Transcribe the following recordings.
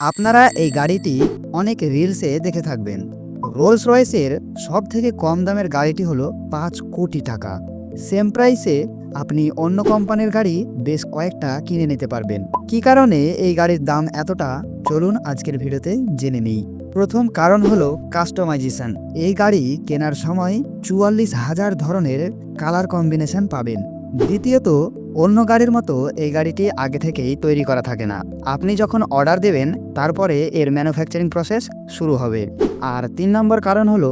আপনারা এই গাড়িটি অনেক রিলসে দেখে থাকবেন। রোলস রয়েসের সব থেকে কম দামের গাড়িটি হলো পাঁচ কোটি টাকা। সেম প্রাইসে আপনি অন্য কোম্পানির গাড়ি বেশ কয়েকটা কিনে নিতে পারবেন। কি কারণে এই গাড়ির দাম এতটা? চলুন আজকের ভিডিওতে জেনে নিই। প্রথম কারণ হলো কাস্টমাইজেশন। এই গাড়ি কেনার সময় চুয়াল্লিশ হাজার ধরনের কালার কম্বিনেশন পাবেন। দ্বিতীয়ত অন্য গাড়ির মতো এই গাড়িটি আগে থেকেই তৈরি করা থাকে না। আপনি যখন অর্ডার দেবেন, তারপরে এর ম্যানুফ্যাকচারিং প্রসেস শুরু হবে। আর তিন নম্বর কারণ হলো,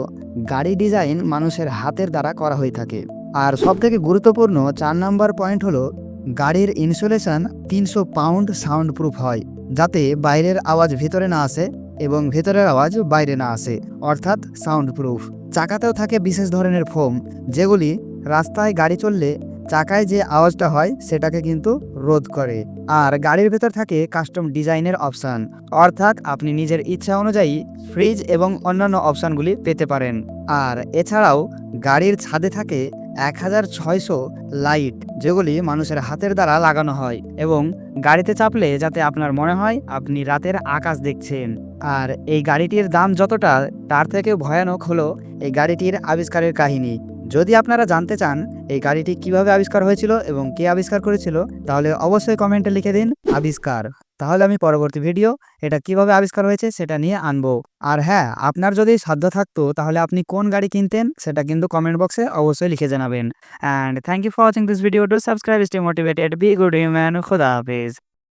গাড়ি ডিজাইন মানুষের হাতের দ্বারা করা হয়ে থাকে। আর সবথেকে গুরুত্বপূর্ণ চার নম্বর পয়েন্ট হলো, গাড়ির ইনসুলেশন তিনশো পাউন্ড সাউন্ড প্রুফ হয়, যাতে বাইরের আওয়াজ ভিতরে না আসে এবং ভেতরের আওয়াজ বাইরে না আসে, অর্থাৎ সাউন্ড প্রুফ চাকাতেও থাকে বিশেষ ধরনের ফোম যেগুলি রাস্তায় গাড়ি চললে চাকায় যে আওয়াজটা হয়, সেটাকে কিন্তু রোধ করে। আর গাড়ির ভেতর থাকে কাস্টম ডিজাইনের অপশান। অর্থাৎ আপনি নিজের ইচ্ছা অনুযায়ী ফ্রিজ এবং অন্যান্য অপশানগুলি পেতে পারেন। আর এছাড়াও গাড়ির ছাদে থাকে এক হাজার ছয়শো লাইট, যেগুলি মানুষের হাতের দ্বারা লাগানো হয় এবং গাড়িতে চাপলে যাতে আপনার মনে হয় আপনি রাতের আকাশ দেখছেন। আর এই গাড়িটির দাম যতটা, তার থেকে ভয়ানক হলো এই গাড়িটির আবিষ্কারের কাহিনী। যদি আপনারা জানতে চান এই গাড়িটি কীভাবে আবিষ্কার হয়েছিল এবং কে আবিষ্কার করেছিল, তাহলে অবশ্যই কমেন্টে লিখে দিন আবিষ্কার। তাহলে আমি পরবর্তী ভিডিও, এটা কীভাবে আবিষ্কার হয়েছে সেটা নিয়ে আনব। আর হ্যাঁ আপনার যদি সাধ্য থাকতো, তাহলে আপনি কোন গাড়ি কিনতেন সেটা কিন্তু কমেন্ট বক্সে অবশ্যই লিখে জানাবেন। And thank you for watching this video to subscribe stay motivated be good human খুদা হাফেজ